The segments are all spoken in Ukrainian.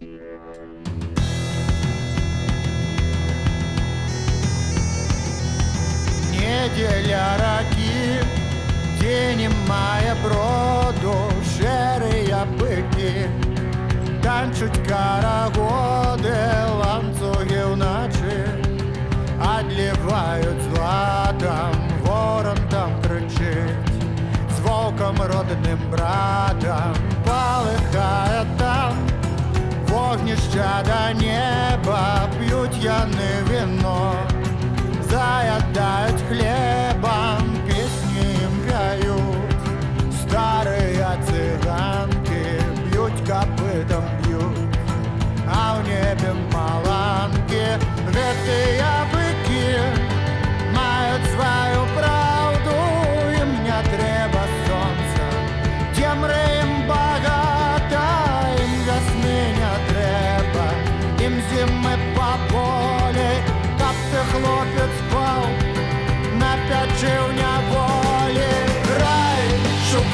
Неділя раки, тіні має броду, шерія бики, танчуть карагоди, ланцюги вночі, одлівають златом, ворон там кричить, з вовком родним братом, до неба, яни вино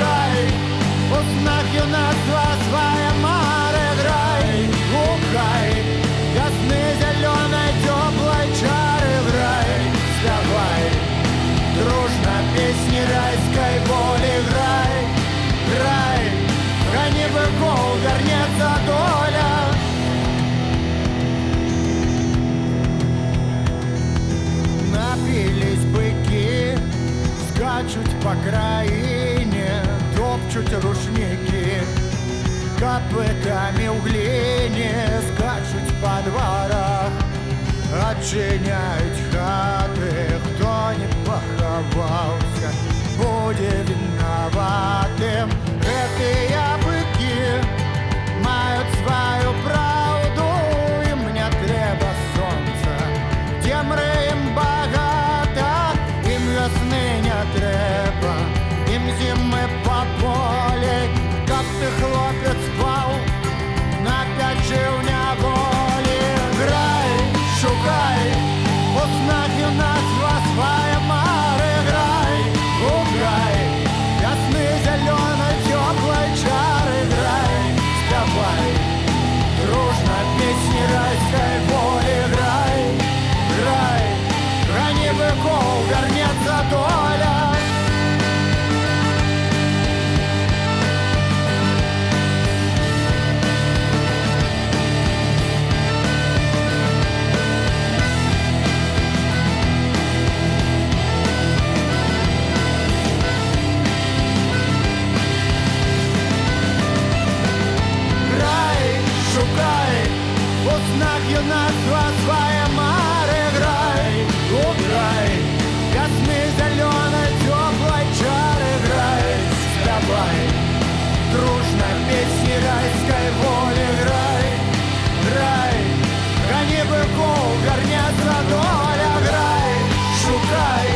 шукай, у снах маре грай, гукай, ясны зеленой теплой в рай, вставай, дружно песни райской воли грай, грай, гони быков, вернется доля. Напились быки, скачуть по краине, топчуть рушники, копытами в глине скачуть по дворах, отчиняють хати, хто не поховався, буде виноватим. Эти быки мають свою правду, їм не треба сонця, темри їм багато, їм весни не треба, їм зими по полі, как ти хлопець спав, на п'ять волі. рай, Косми зеленой теплой чар играй с тобой. Дружно песни райской воли грай, грай, Гони быков, горнят родоля, грай, шукай,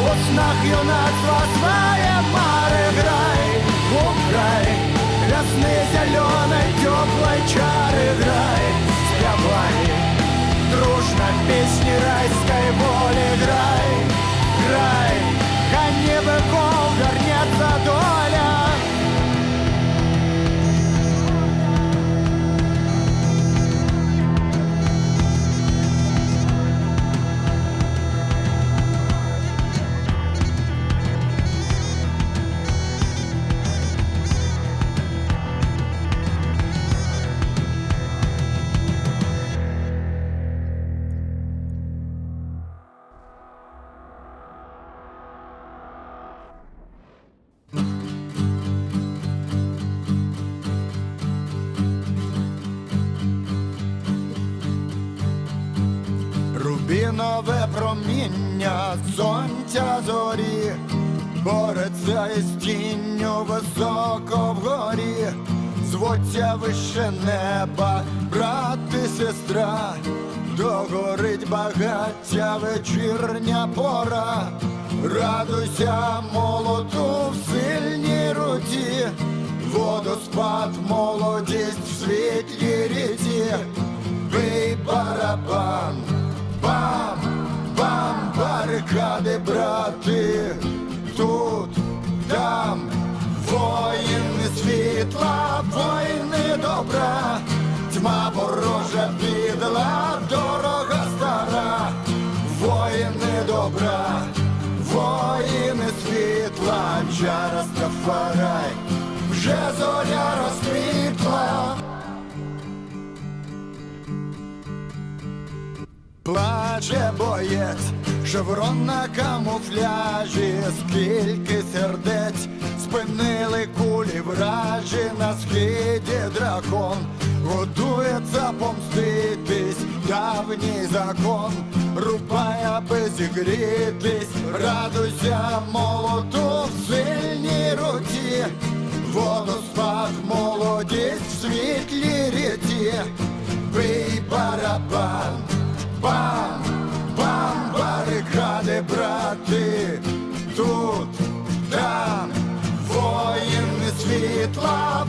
у снах юнацтва своя мать. Райской воли Рубінове проміння сонця зорі, бореться із тінню високо вгорі, звуться вище неба, брат і сестра, догорить багаття вечірня пора, радуйся молоту в сильній руці, водоспад, молодість в світлій ріці, тьма ворожа підла, дорога стара, воїни добра, воїни світла, чара Стафарай, вже зоря розквітла. Плаче боєць, шеврон на камуфляжі, скільки сердець спинили кулі вражі. На схиді дракон, готується помститись, давній закон, рубай, аби радуйся молоту в сильній руці, водоспад, молодість в світлій ріці, бий барабан. Бам, бам, барикади, брати, тут, там, воїни світла,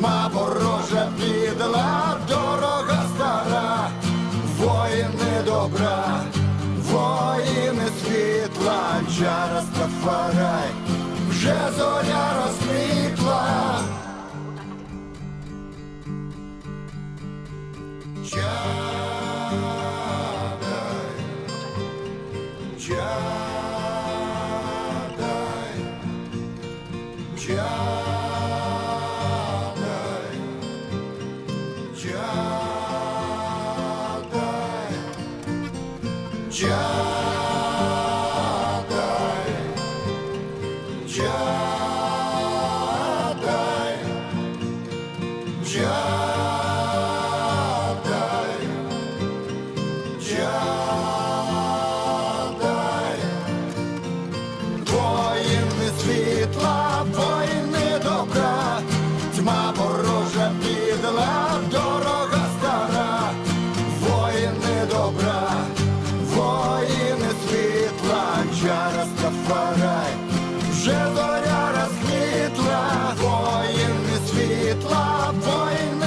тьма ворожа підла, дорога стара, воїни добра, воїни світла, чара Стафарай, вже зоря розквітла. Чадай, чадай, чадай, чадай, чадай. Чадай, воїни світла, воїни добра, тьма ворожа підла, дорога стара, воїни добра, воїни світла, чара Стафарай, вже зоря розквітла, воїни світла, воїни